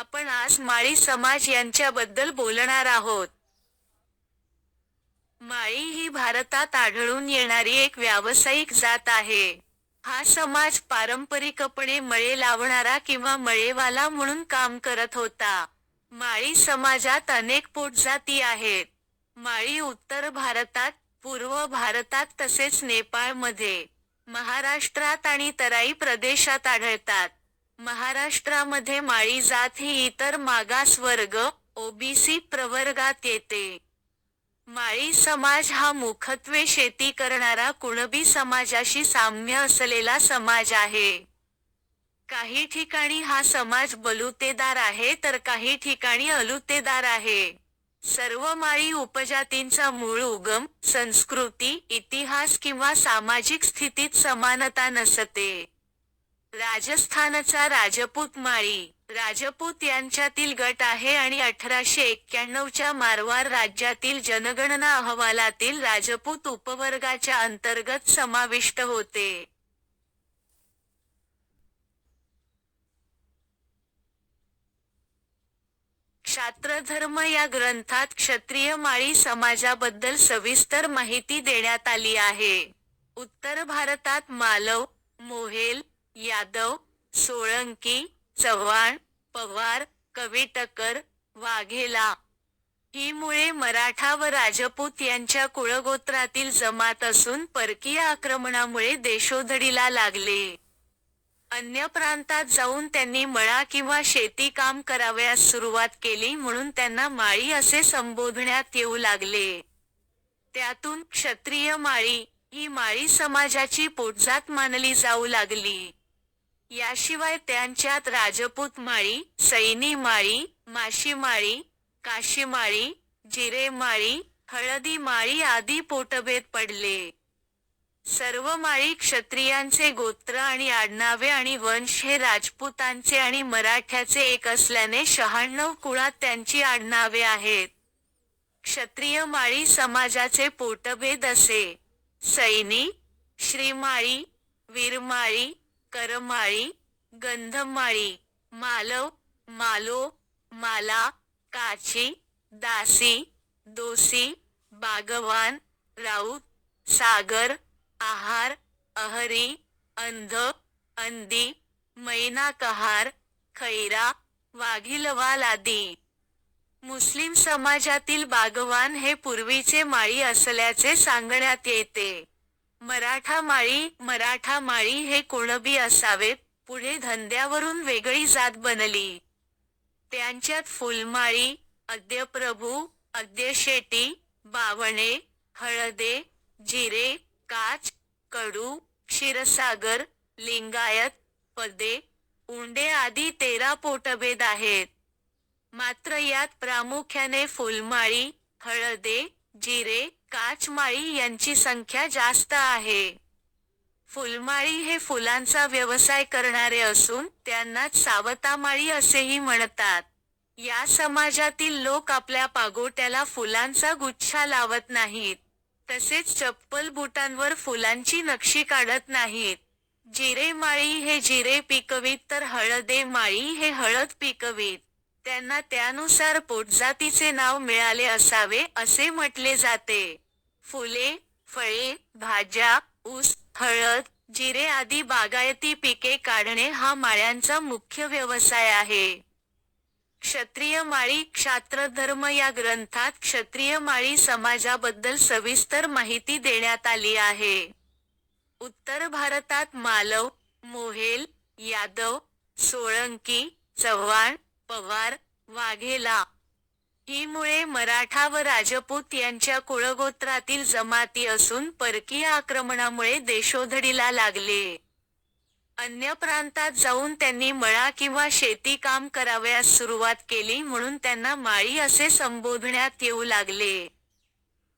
आपण आज माळी समाज यांच्याबद्दल बोलणार आहोत. माळी ही भारतात आढळून येणारी एक व्यावसायिक जात आहे. हा समाज पारंपरिकपणे मळे लावणारा किंवा मळेवाला म्हणून काम करत होता. माळी समाजात अनेक पोटजाती आहेत. माळी उत्तर भारतात पूर्व भारतात तसेच नेपाळमध्ये महाराष्ट्रात आणि तराई प्रदेशात आढळतात. महाराष्ट्रामध्ये माळी जात ही इतर मागास वर्ग ओबीसी प्रवर्गात येते. माळी समाज हा मुखत्वे शेती करणारा कुणबी समाजाशी साम्य असलेला समाज आहे. काही ठिकाणी हा समाज बलुतेदार आहे तर काही ठिकाणी अलुतेदार आहे. सर्व माळी उपजातींचा मूळ उगम संस्कृती इतिहास किंवा सामाजिक स्थितीत समानता नसते. राजस्थानचा राजपूत माळी. राजपूत यांच्यातील गट आहे आणि अठराशे एक्क्याण्णवच्या मारवार राज्यातील जनगणना अहवालातील राजपूत उपवर्गाच्या अंतर्गत समाविष्ट होते. क्षात्रधर्म या ग्रंथात क्षत्रिय माळी समाजाबद्दल सविस्तर माहिती देण्यात आली आहे. उत्तर भारतात मालव मोहेल यादव सोळंकी चव्हाण पवार कविटकर वाघेला. ही मुळे मराठा व राजपूत यांच्या कुळगोत्रातील जमात असून परकीय आक्रमणामुळे देशोधडीला लागले. अन्य प्रांतात जाऊन त्यांनी मळा किंवा शेती काम करावयास सुरुवात केली म्हणून त्यांना माळी असे संबोधण्यात येऊ लागले. त्यातून क्षत्रिय माळी ही माळी समाजाची पोटजात मानली जाऊ लागली. याशिवाय त्यांच्यात राजपूत माळी सैनी माळी माशीमाळी काशीमाळी जिरे माळी हळदी माळी आदी पोटभेद पडले. सर्व माळी क्षत्रियांचे गोत्र आणि आडनावे आणि वंश हे राजपूतांचे आणि मराठ्याचे एक असल्याने शहाण्णव कुळात त्यांची आडनावे आहेत. क्षत्रिय माळी समाजाचे पोटभेद असे. सैनी श्रीमाळी वीरमाळी करमाळी गंधमाळी मालव मालो माला काची दासी दोसी बागवान राऊत सागर आहार अहरी अंध अंदी मैना कहार खैरा वाघिलवाल आदी मुस्लिम समाजातील बागवान हे पूर्वीचे माळी असल्याचे सांगण्यात येते. मराठा माळी मराठा माळी हे कुणबी असावेत पुढे धंद्यावरून वेगळी जात बनली. त्यांच्यात फुलमाळी अद्यप्रभू अद्यशेटी बावणे हळदे जिरे काच कडू क्षीरसागर लिंगायत पदे उंडे आदी तेरा पोटभेद आहेत. मात्र यात प्रामुख्याने फुलमाळी हळदे जिरे काचमाळी यांची संख्या जास्त आहे. फुलमाळी हे फुलांचा व्यवसाय करणारे असून त्यांना सावतामाळी असेही म्हणतात. या समाजातील लोक आपल्या पागोट्याला फुलांचा गुच्छा लावत नाहीत. तसेच चप्पल बुटांवर फुलांची नक्षी काढत नाहीत. जिरे माळी हे जिरे पिकवीत तर हळदे माळी हे हळद पिकवीत. त्यांना त्यानुसार पोटजातीचे नाव मिळाले असावे असे म्हटले जाते. फुले फळे भाज्या ऊस हळद जिरे आदी बागायती पिके काढणे हा माळ्यांचा मुख्य व्यवसाय आहे. क्षत्रिय माळी क्षात्रधर्म या ग्रंथात क्षत्रिय माळी समाजाबद्दल सविस्तर माहिती देण्यात आली आहे. उत्तर भारतात मालव मोहेल यादव सोळंकी चव्हाण पवार वाघेला. ही मुळे मराठा व राजपूत यांच्या कुळगोत्रातील जमाती असून परकीय आक्रमणामुळे देशोधडीला लागले. अन्य प्रांतात जाऊन त्यांनी मळा किंवा शेती काम करावयास सुरुवात केली म्हणून त्यांना माळी असे संबोधण्यात येऊ लागले.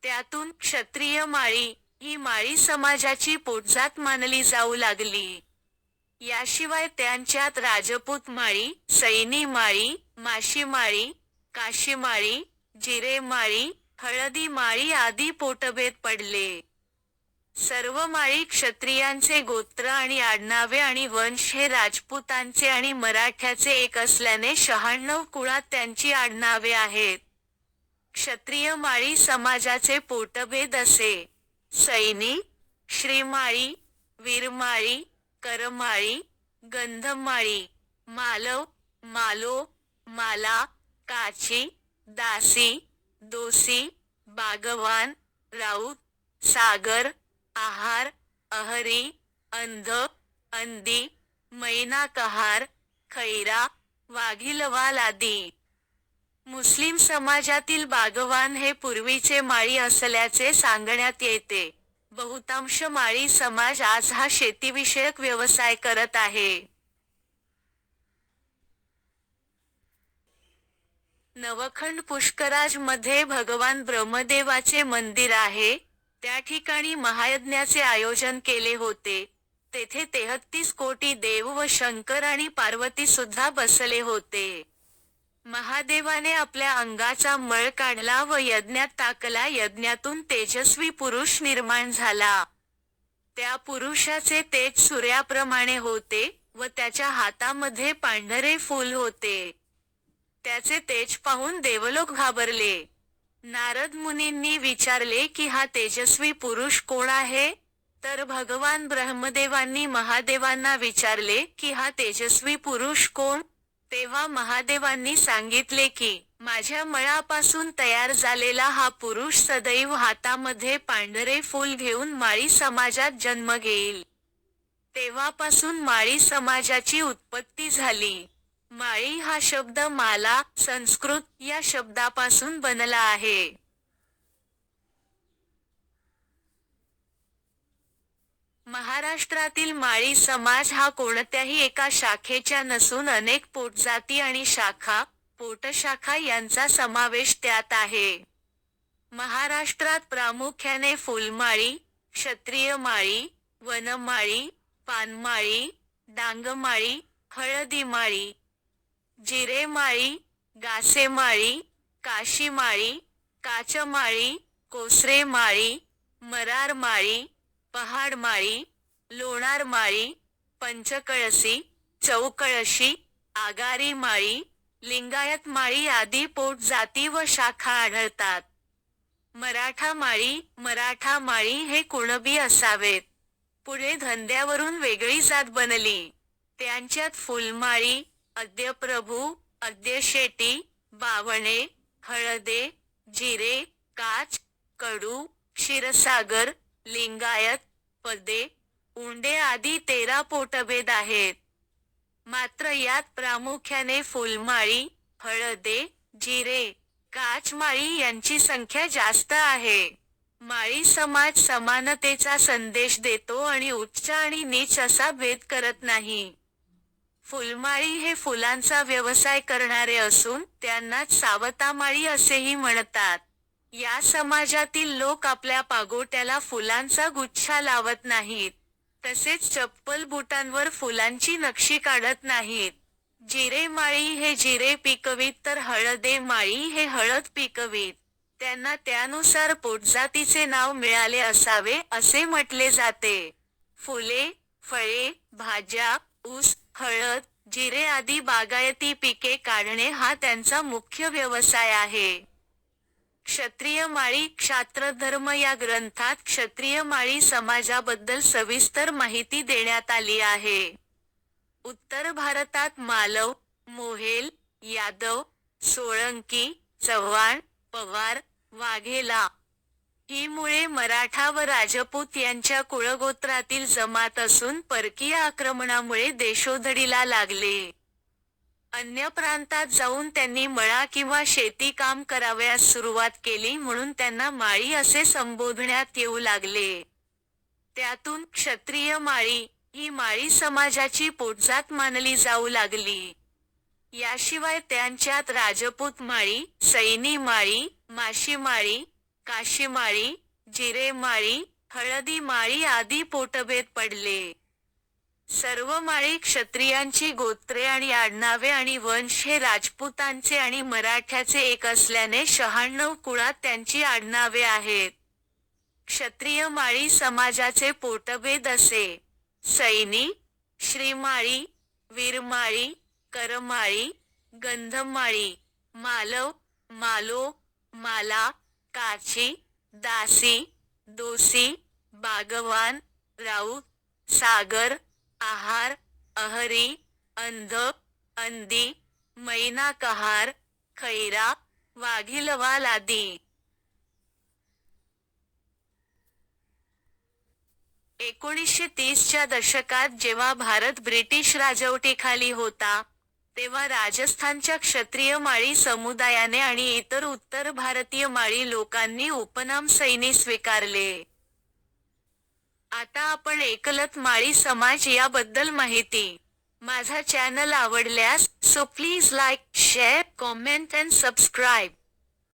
त्यातून क्षत्रिय माळी ही माळी समाजाची पोटजात मानली जाऊ लागली. याशिवाय त्यांच्यात राजपूत माळी सैनी माळी माशीमाळी काशीमाळी जिरे माळी हळदी माळी आदी पोटभेद पडले. सर्व माळी क्षत्रियांचे गोत्र आणि आडनावे आणि वंश हे राजपुतांचे आणि मराठ्याचे एक असल्याने शहाण्णव कुळात त्यांची आडनावे आहेत. क्षत्रिय माळी समाजाचे पोटभेद असे. सैनी श्रीमाळी वीरमाळी करमाळी गंधमाळी मालव मालो माला काची दासी दोसी बागवान राऊत सागर आहार अहरी अंध अंदी मैना कहार खैरा वाघिलवाल आदी मुस्लिम समाजातील बागवान हे पूर्वीचे माळी असल्याचे सांगण्यात येते. बहुतांश माळी समाज आज हा शेतीविषयक व्यवसाय करत आहे. नवखंड पुष्कराजमध्ये भगवान ब्रह्मदेवाचे मंदिर आहे. त्या ठिकाणी महायज्ञाचे आयोजन केले होते. तेथे तेहत्तीस कोटी देव व शंकर आणि पार्वती सुद्धा बसले होते. महादेवाने आपल्या अंगाचा मळ काढला व यज्ञात टाकला. यज्ञातून तेजस्वी पुरुष निर्माण झाला. त्या पुरुषाचे तेज सूर्याप्रमाणे होते व त्याच्या हातामध्ये पांढरे फूल होते. त्याचे तेज पाहून देवलोक घाबरले. नारद मुनींनी विचारले की हा तेजस्वी पुरुष कोण आहे? तर भगवान ब्रह्मदेवांनी महादेवांना विचारले की हा तेजस्वी पुरुष कोण? तेव्हा महादेवांनी सांगितले की माझ्या मळापासून तयार झालेला हा पुरुष सदैव हातामध्ये पांढरे फूल घेऊन माळी समाजात जन्म घेईल. तेव्हापासून माळी समाजाची उत्पत्ती झाली. माळी हा शब्द माला संस्कृत या शब्दापासून बनला आहे. महाराष्ट्रातील माळी समाज हा कोणत्याही एका शाखेच्या नसून अनेक पोटजाती आणि शाखा पोटशाखा यांचा समावेश त्यात आहे. महाराष्ट्रात प्रामुख्याने फुलमाळी क्षत्रिय माळी वनमाळी पानमाळी डांगमाळी हळदीमाळी जिरेमाळी गासेमाळी काशीमाळी काचमाळी कोसरेमाळी मरारमाळी पहाडमाळी लोणारमाळी पंचकळशी चौकळशी आगारी माळी लिंगायत माळी आदी पोट जाती व शाखा आढळतात. मराठा माळी मराठा माळी हे कुणबी असावेत. पुढे धंद्यावरून वेगळी जात बनली. त्यांच्यात फुलमाळी अद्यप्रभू अद्यशेटी बावणे हळदे जिरे काच कडू क्षीरसागर लिंगायत पदे उंडे आदी तेरा पोटभेद आहेत. मात्र यात प्रामुख्याने फुलमाळी हळदे जिरे काचमाळी यांची संख्या जास्त आहे. माळी समाज समानतेचा संदेश देतो आणि उच्च आणि नीच असा भेद करत नाही. फुलमाळी हे फुलांचा व्यवसाय करणारे असून त्यांनाच सावतामाळी असेही म्हणतात. या समाजातील लोक आपल्या पागोट्याला फुलांचा गुच्छा लावत नाहीत. तसेच चप्पल बुटांवर फुलांची नक्षी काढत नाहीत. जिरे माळी हे जिरे पिकवीत तर हळदे माळी हे हळद पिकवीत. त्यांना त्यानुसार पोटजातीचे नाव मिळाले असावे असे म्हटले जाते. फुले फळे भाज्या ऊस हळद जिरे आदी बागायती पिके काढणे हा त्यांचा मुख्य व्यवसाय आहे. क्षत्रिय माळी क्षात्रधर्म या ग्रंथात क्षत्रिय माळी समाजाबद्दल सविस्तर माहिती देण्यात आली आहे. उत्तर भारतात मालव मोहेल यादव सोळंकी चव्हाण पवार वाघेला. ही मुळे मराठा व राजपूत यांच्या कुळगोत्रातील जमात असून परकीय आक्रमणामुळे देशोधडीला लागले. अन्य प्रांतात जाऊन त्यांनी मळा किंवा शेती काम करावयास सुरुवात केली म्हणून त्यांना माळी असे संबोधण्यात येऊ लागले. त्यातून क्षत्रिय माळी ही माळी समाजाची पोटजात मानली जाऊ लागली. याशिवाय त्यांच्यात राजपूत माळी सैनी माळी माशी माळी काशी माळी जिरे माळी हळदी माळी आदी पोटभेद पडले. सर्व माळी क्षत्रियांची गोत्रे आणि आडनावे आणि वंश हे राजपूतांचे आणि मराठ्याचे एक असल्याने शहाण्णव कुळात त्यांची आडनावे आहेत. क्षत्रिय माळी समाजाचे पोटभेद असे. सैनी श्रीमाळी वीरमाळी करमाळी गंधमाळी मालव मालो माला काची दासी दोसी बागवान राऊत सागर आहार अहरी अंध अंदी मैना कहार खैरा वाघिलवाल आदी एकोणीसशे तीसच्या दशकात जेव्हा भारत ब्रिटिश राजवटीखाली होता तेव्हा राजस्थानच्या क्षत्रिय माळी समुदायाने आणि इतर उत्तर भारतीय माळी लोकांनी उपनाम सैनी स्वीकारले. आता आपण एकलत माळी समाज याबद्दल माहिती. माझा चॅनल आवडल्यास so please like share comment and subscribe